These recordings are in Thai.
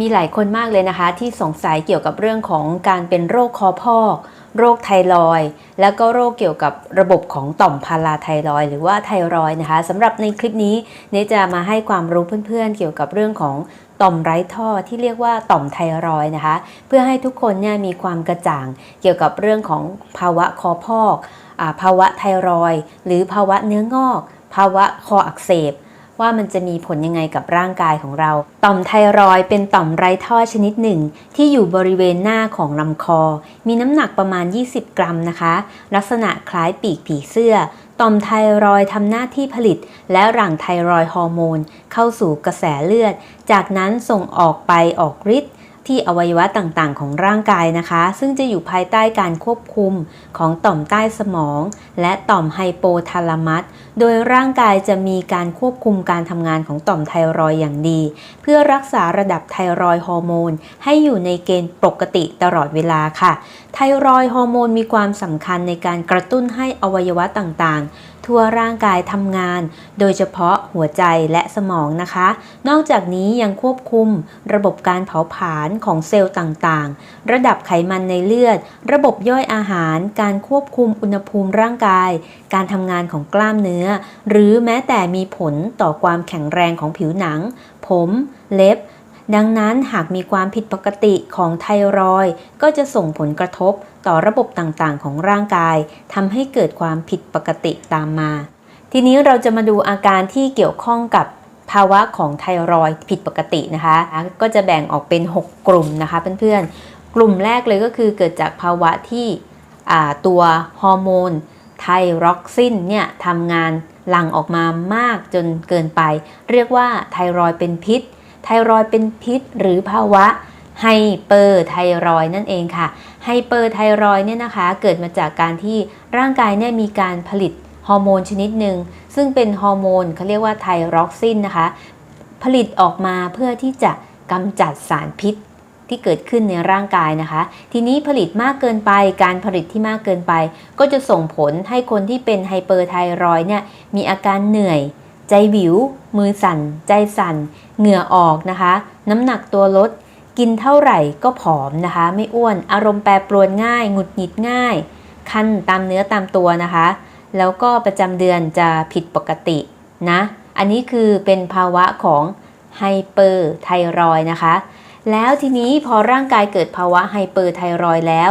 มีหลายคนมากเลยนะคะ ที่สงสัยเกี่ยวกับเรื่องของการเป็นโรคคอพอกโรคไทรอยแล้วก็โรคเกี่ยวกับระบบของต่อมพาราไทรอยหรือว่าไทรอยนะคะสำหรับในคลิปนี้เนจะมาให้ความรู้เพื่อนๆ เกี่ยวกับเรื่องของต่อมไร้ท่อที่เรียกว่าต่อมไทรอยนะคะ เพื่อให้ทุกคนเนี่ยมีความกระจ่างเกี่ยวกับเรื่องของภาวะคอพอกอภาวะไทรอยหรือภาวะเนื้องอก ภาวะคออักเสบ ว่ามันจะมีผลยังไงกับร่างกายของเรา ต่อมไทรอยเป็นต่อมไร้ท่อชนิดหนึ่ง ที่อยู่บริเวณหน้าของลำคอ มีน้ำหนักประมาณ 20 กรัมนะคะ ลักษณะคล้ายปีกผีเสื้อ ต่อมไทรอยทำหน้าที่ผลิต และหลั่งไทรอยฮอร์โมน เข้าสู่กระแสเลือด จากนั้นส่งออกไปออกฤทธิ์ ที่อวัยวะต่างๆ ของร่างกายนะคะ ซึ่งจะอยู่ภายใต้การควบคุมของต่อมใต้สมอง และต่อมไฮโปทาลามัส โดยร่างกายจะมีการควบคุมการทำงานของต่อมไทรอยอย่างดี เพื่อรักษาระดับไทรอยฮอร์โมนให้อยู่ในเกณฑ์ปกติตลอดเวลาค่ะ ไทรอยฮอร์โมนมีความสำคัญในการกระตุ้นให้อวัยวะต่างๆ ทั่วร่างกายทำงาน โดยเฉพาะหัวใจและสมองนะคะ นอกจากนี้ยังควบคุมระบบการเผาผลาญของเซลล์ต่างๆ ระดับไขมันในเลือด ระบบย่อยอาหาร การควบคุมอุณหภูมิร่างกาย การทำงานของกล้ามเนื้อ หรือแม้แต่มีผลต่อความแข็งแรงของผิวหนัง ผม เล็บ ดังนั้นหากมีความผิดปกติของไทรอยก็จะส่งผลกระทบต่อระบบต่างๆ ของร่างกายทำให้เกิดความผิดปกติตามมา ทีนี้เราจะมาดูอาการที่เกี่ยวข้องกับภาวะของไทรอยผิดปกตินะคะ ก็จะแบ่งออกเป็น 6 กลุ่มนะคะเพื่อนๆ กลุ่มแรกเลยก็คือเกิดจากภาวะที่ตัวฮอร์โมนไทรอกซินเนี่ยทำงานหลั่งออกมามากจนเกินไป เรียกว่าไทรอยเป็นพิษ ไทรอยเป็นพิษหรือภาวะไฮเปอร์ไทรอยนั่นเองค่ะ ไฮเปอร์ไทรอยเนี่ยนะคะ เกิดมาจากการที่ร่างกายเนี่ยมีการผลิตฮอร์โมนชนิดหนึ่งซึ่งเป็นฮอร์โมนเขาเรียกว่าไทรอกซินนะคะ ผลิตออกมาเพื่อที่จะกำจัดสารพิษที่เกิดขึ้นในร่างกายนะคะ ทีนี้ผลิตมากเกินไป การผลิตที่มากเกินไป ก็จะส่งผลให้คนที่เป็นไฮเปอร์ไทรอยเนี่ยมีอาการเหนื่อย ใจวิว มือสั่น ใจสั่น เหงื่อออกนะคะ น้ำหนักตัวลด กินเท่าไหร่ก็ผอมนะคะ ไม่อ้วน อารมณ์แปรปรวนง่าย หงุดหงิดง่าย คันตามเนื้อตามตัวนะคะ แล้วก็ประจำเดือนจะผิดปกตินะ อันนี้คือเป็นภาวะของไฮเปอร์ไทรอยนะคะ แล้วทีนี้พอร่างกายเกิดภาวะไฮเปอร์ไทรอยแล้ว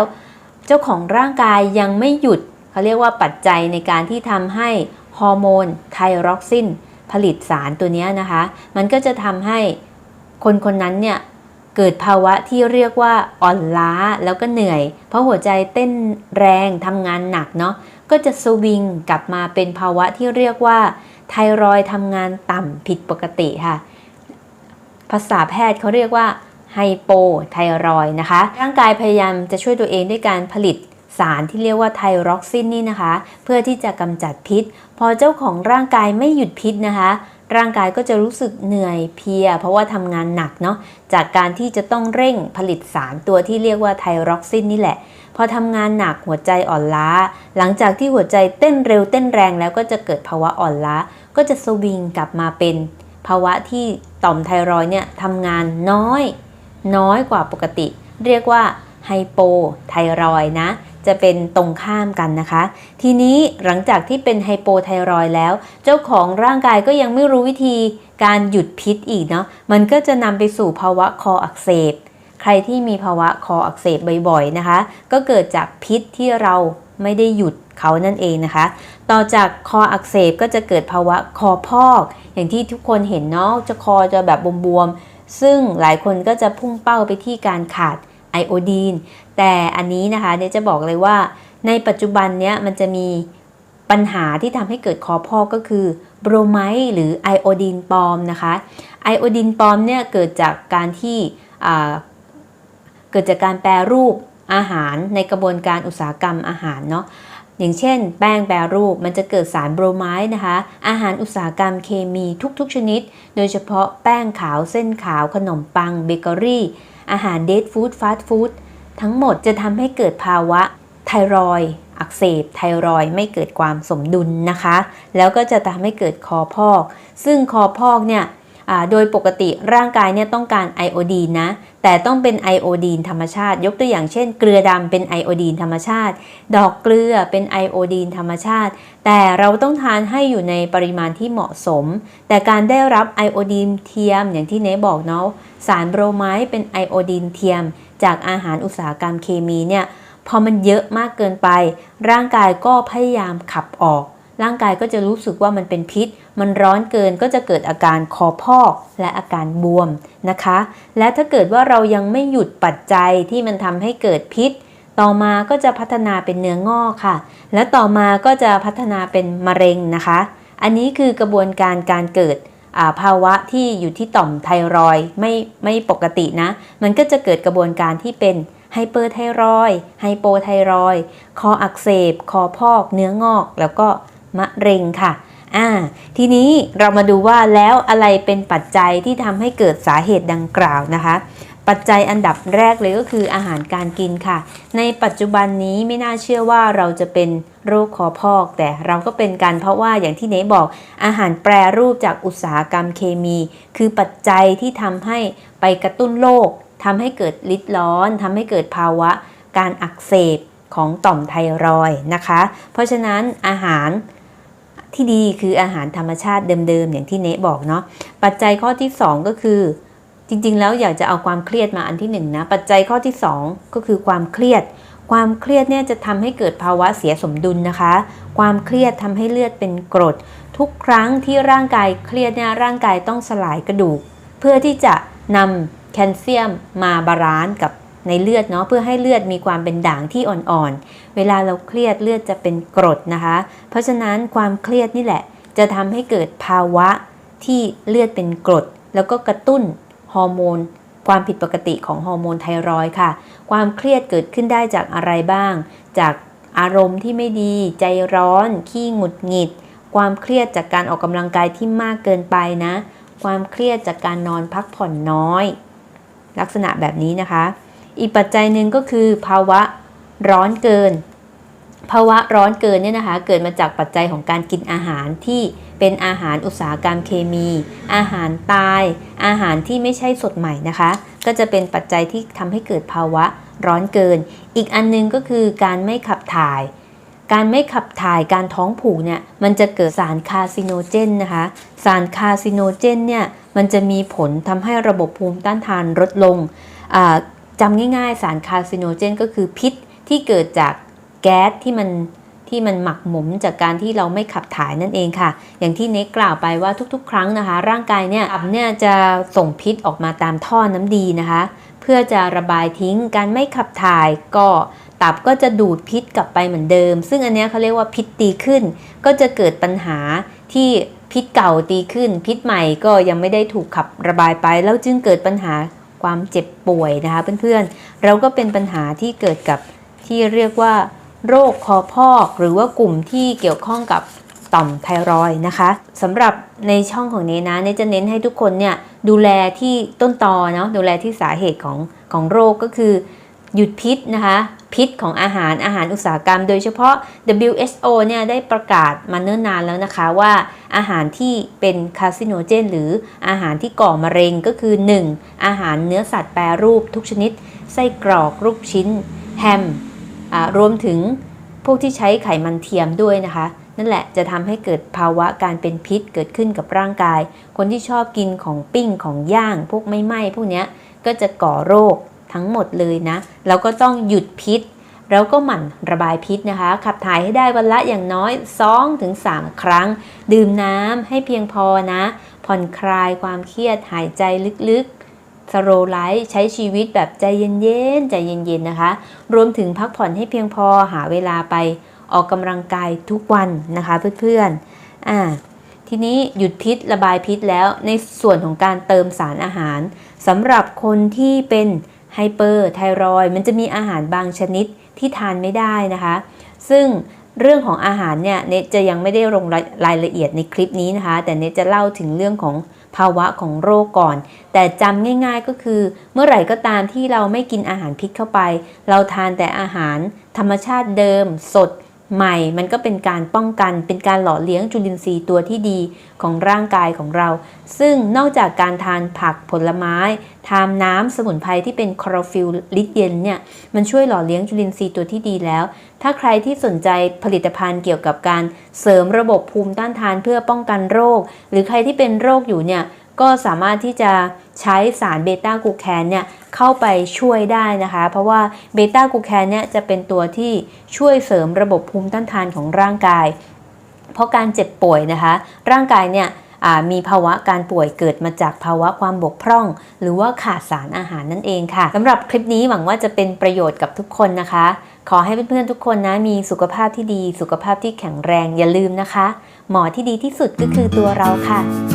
เจ้าของร่างกายยังไม่หยุด เขาเรียกว่าปัจจัยในการที่ทำให้ฮอร์โมนไทรอกซิน ผลิตสารตัวนี้นะคะ มันก็จะทำให้คนคนนั้นเนี่ยเกิดภาวะที่เรียกว่าอ่อนล้าแล้วก็เหนื่อย เพราะหัวใจเต้นแรงทำงานหนักเนาะก็จะสวิงกลับมาเป็นภาวะที่เรียกว่าไทรอยทำงานต่ำผิดปกติค่ะ ภาษาแพทย์เขาเรียกว่าไฮโปไทรอยนะคะ ร่างกายพยายามจะช่วยตัวเองด้วยการผลิต สารที่เรียกว่าไทรอกซินนี่นะคะ เพื่อที่จะกำจัดพิษ พอเจ้าของร่างกายไม่หยุดพิษนะคะ ร่างกายก็จะรู้สึกเหนื่อยเพลีย เพราะว่าทำงานหนักเนาะจากการที่จะต้องเร่งผลิตสารตัวที่เรียกว่าไทรอกซินนี่แหละ พอทำงานหนักหัวใจอ่อนล้า หลังจากที่หัวใจเต้นเร็วเต้นแรงแล้วก็จะเกิดภาวะอ่อนล้า ก็จะสวิงกลับมาเป็น ภาวะที่ต่อมไทรอยเนี่ยทำงานน้อย น้อยกว่าปกติ เรียกว่าไฮโปไทรอยนะ จะเป็นตรงข้ามกันนะคะ ทีนี้หลังจากที่เป็นไฮโปไทรอยแล้ว เจ้าของร่างกายก็ยังไม่รู้วิธีการหยุดพิษอีกเนาะมันก็จะนำไปสู่ภาวะคออักเสบ ใครที่มีภาวะคออักเสบบ่อยๆนะคะ ก็เกิดจากพิษที่เราไม่ได้หยุดเขานั่นเองนะคะ ต่อจากคออักเสบก็จะเกิดภาวะคอพอก อย่างที่ทุกคนเห็นเนาะจะคอจะแบบบวมๆซึ่งหลายคนก็จะพุ่งเป้าไปที่การขาด ไอโอดีน แต่อันนี้นะคะเนี่ยจะบอกเลยว่า ในปัจจุบันเนี้ยมันจะมีปัญหาที่ทำให้เกิดคอพอกก็คือโบรไมด์หรือไอโอดีนปลอมนะคะไอโอดีนปลอมเนี่ยเกิดจากการที่เกิดจากการแปรรูปอาหารในกระบวนการอุตสาหกรรมอาหารเนาะ อย่างเช่น แป้งแปรรูปมันจะเกิดสารโบรไมด์นะคะ อาหารอุตสาหกรรมเคมีทุกๆชนิด โดยเฉพาะแป้งขาวเส้นขาวขนมปังเบเกอรี่ อาหารเดทฟู้ดฟาสต์ฟู้ดทั้งหมดจะทำให้เกิดภาวะไทรอยด์อักเสบไทรอยด์ไม่เกิดความสมดุลนะคะ แล้วก็จะทำให้เกิดคอพอก ซึ่งคอพอกเนี่ย โดยปกติร่างกายเนี่ยต้องการไอโอดีนนะ แต่ต้องเป็นไอโอดีนธรรมชาติ ยกตัวอย่างเช่น เกลือดำเป็นไอโอดีนธรรมชาติ ดอกเกลือเป็นไอโอดีนธรรมชาติ แต่เราต้องทานให้อยู่ในปริมาณที่เหมาะสม แต่การได้รับไอโอดีนเทียมอย่างที่เนบอกเนาะสารโบรไมด์เป็นไอโอดีนเทียม จากอาหารอุตสาหกรรมเคมีเนี่ยพอมันเยอะมากเกินไป ร่างกายก็พยายามขับออก ร่างกายก็จะรู้สึกว่ามันเป็นพิษ มันร้อนเกินก็จะเกิดอาการคอพอกและอาการบวมนะคะ และถ้าเกิดว่าเรายังไม่หยุดปัจจัยที่มันทำให้เกิดพิษ ต่อมาก็จะพัฒนาเป็นเนื้องอกค่ะ และต่อมาก็จะพัฒนาเป็นมะเร็งนะคะ อันนี้คือกระบวนการการเกิดาภาวะที่อยู่ที่ต่อมไทรอยด์ไม่ไม่ปกตินะ มันก็จะเกิดกระบวนการที่เป็นไฮเปอร์ไทรอยด์ไฮโปไทรอยด์คออักเสบ คอพอก เนื้องอก แล้วก็ มะเร็งค่ะอ่าทีนี้เรามาดูว่าแล้วอะไรเป็นปัจจัยที่ทำให้เกิดสาเหตุดังกล่าวนะคะ ปัจจัยอันดับแรกเลยก็คืออาหารการกินค่ะ ในปัจจุบันนี้ไม่น่าเชื่อว่าเราจะเป็นโรคคอพอก แต่เราก็เป็นกันเพราะว่าอย่างที่เนบอกอาหารแปรรูปจากอุตสาหกรรมเคมี คือปัจจัยที่ทำให้ไปกระตุ้นโรคทำให้เกิดลิดร้อนทำให้เกิดภาวะการอักเสบของต่อมไทรอยนะคะ เพราะฉะนั้นอาหาร ที่ดีคืออาหารธรรมชาติเดิมๆอย่างที่เนะบอกเนาะปัจจัยข้อที่ 2 ก็คือ จริงๆ แล้วอยากจะเอาความเครียดมาอันที่1นนะปัจจัยข้อที่ 2 ก็คือความเครียด ความเครียดเนี่ยจะทำให้เกิดภาวะเสียสมดุลนะคะ ความเครียดทำให้เลือดเป็นกรด ทุกครั้งที่ร่างกายเครียดเนี่ยร่างกายต้องสลายกระดูก เพื่อที่จะนำแคลเซียมมาบาลานซ์กับ ในเลือดเนาะเพื่อให้เลือดมีความเป็นด่างที่อ่อนๆ เวลาเราเครียดเลือดจะเป็นกรดนะคะ เพราะฉะนั้นความเครียดนี่แหละ จะทำให้เกิดภาวะที่เลือดเป็นกรด แล้วก็กระตุ้นฮอร์โมนความผิดปกติของฮอร์โมนไทรอยค่ะ ความเครียดเกิดขึ้นได้จากอะไรบ้าง จากอารมณ์ที่ไม่ดี ใจร้อน ขี้หงุดหงิด ความเครียดจากการออกกำลังกายที่มากเกินไปนะ ความเครียดจากการนอนพักผ่อนน้อย ลักษณะแบบนี้นะคะ อีกปัจจัยหนึ่งก็คือภาวะร้อนเกิน ภาวะร้อนเกินเนี่ยนะคะเกิดมาจากปัจจัยของการกินอาหารที่เป็นอาหารอุตสาหกรรมเคมี อาหารตาย อาหารที่ไม่ใช่สดใหม่นะคะ ก็จะเป็นปัจจัยที่ทำให้เกิดภาวะร้อนเกิน อีกอันนึงก็คือการไม่ขับถ่าย การไม่ขับถ่ายการท้องผูกเนี่ยมันจะเกิดสารคาซิโนเจนนะคะ สารคาซิโนเจนเนี่ยมันจะมีผลทำให้ระบบภูมิต้านทานลดลงอ่า จำง่ายๆ สารคาซิโนเจนก็คือพิษที่เกิดจากแก๊สที่มันที่มันหมักหมมจากการที่เราไม่ขับถ่ายนั่นเองค่ะ อย่างที่เน็กกล่าวไปว่าทุกๆ ครั้งนะคะ ร่างกายเนี่ยตับเนี่ยจะส่งพิษออกมาตามท่อน้ำดีนะคะ เพื่อจะระบายทิ้งการไม่ขับถ่ายก็ตับก็จะดูดพิษกลับไปเหมือนเดิม ซึ่งอันเนี้ยเขาเรียกว่าพิษตีขึ้น ก็จะเกิดปัญหาที่พิษเก่าตีขึ้น พิษใหม่ก็ยังไม่ได้ถูกขับระบายไป แล้วจึงเกิดปัญหา ความเจ็บป่วยนะคะเพื่อนๆ เราก็เป็นปัญหาที่เกิดกับที่เรียกว่า โรคคอพอก หรือว่ากลุ่มที่เกี่ยวข้องกับต่อมไทรอยนะคะสำหรับในช่องของเนนะเนจะเน้นให้ทุกคนเนี่ยดูแลที่ต้นตอเนาะดูแลที่สาเหตุของของโรคก็คือ หยุดพิษนะคะพิษของอาหารอาหารอุตสาหกรรม โดยเฉพาะ WHO เนี่ยได้ประกาศมาเนิ่นนานแล้วนะคะว่าอาหารที่เป็นคาซิโนเจน หรืออาหารที่ก่อมะเร็งก็คือ 1. อาหารเนื้อสัตว์แปรรูปทุกชนิด ไส้กรอกลูกชิ้น แฮมอ่ารวมถึงพวกที่ใช้ไขมันเทียมด้วยนะคะ นั่นแหละจะทำให้เกิดภาวะการเป็นพิษเกิดขึ้นกับร่างกาย คนที่ชอบกินของปิ้งของย่าง พวกไม่ไหม้พวกเนี้ยก็จะก่อโรค ทั้งหมดเลยนะเราก็ต้องหยุดพิษ แล้วก็หมั่นระบายพิษนะคะ ขับถ่ายให้ได้วันละอย่างน้อย 2-3 ครั้ง ดื่มน้ำให้เพียงพอนะ ผ่อนคลายความเครียดหายใจลึกๆสโลไลฟ์ใช้ชีวิตแบบใจเย็นๆ ใจเย็นๆ นะคะ รวมถึงพักผ่อนให้เพียงพอหาเวลาไปออกกำลังกายทุกวันนะคะเพื่อนๆอ่าทีนี้หยุดพิษระบายพิษแล้วในส่วนของการเติมสารอาหารสำหรับคนที่เป็น ไฮเปอร์ไทรอยมันจะมีอาหารบางชนิดที่ทานไม่ได้นะคะ ซึ่งเรื่องของอาหารเนี่ยเนตจะยังไม่ได้ลงรายละเอียดในคลิปนี้นะคะ แต่เนตจะเล่าถึงเรื่องของภาวะของโรคก่อน แต่จำง่ายๆก็คือ เมื่อไหร่ก็ตามที่เราไม่กินอาหารพิษเข้าไป เราทานแต่อาหารธรรมชาติเดิม สด ใหม่ มันก็เป็นการป้องกัน เป็นการหล่อเลี้ยงจุลินทรีย์ตัวที่ดีของร่างกายของเรา ซึ่งนอกจากการทานผักผลไม้ ทานน้ำสมุนไพรที่เป็นคลอโรฟิลลิตเย็นเนี่ย มันช่วยหล่อเลี้ยงจุลินทรีย์ตัวที่ดีแล้ว ถ้าใครที่สนใจผลิตภัณฑ์เกี่ยวกับการเสริมระบบภูมิต้านทานเพื่อป้องกันโรค หรือใครที่เป็นโรคอยู่เนี่ย ก็สามารถที่จะใช้สารเบต้ากูแคนเนี่ยเข้าไปช่วยได้นะคะ เพราะว่าเบต้ากูแคนเนี่ยจะเป็นตัวที่ช่วยเสริมระบบภูมิต้านทานของร่างกาย เพราะการเจ็บป่วยนะคะ ร่างกายเนี่ยมีภาวะการป่วยเกิดมาจากภาวะความบกพร่อง หรือว่าขาดสารอาหารนั่นเองค่ะสำหรับคลิปนี้หวังว่าจะเป็นประโยชน์กับทุกคนนะคะ ขอให้เพื่อนๆทุกคนนะมีสุขภาพที่ดี สุขภาพที่แข็งแรงอย่าลืมนะคะ หมอที่ดีที่สุดก็คือตัวเราค่ะ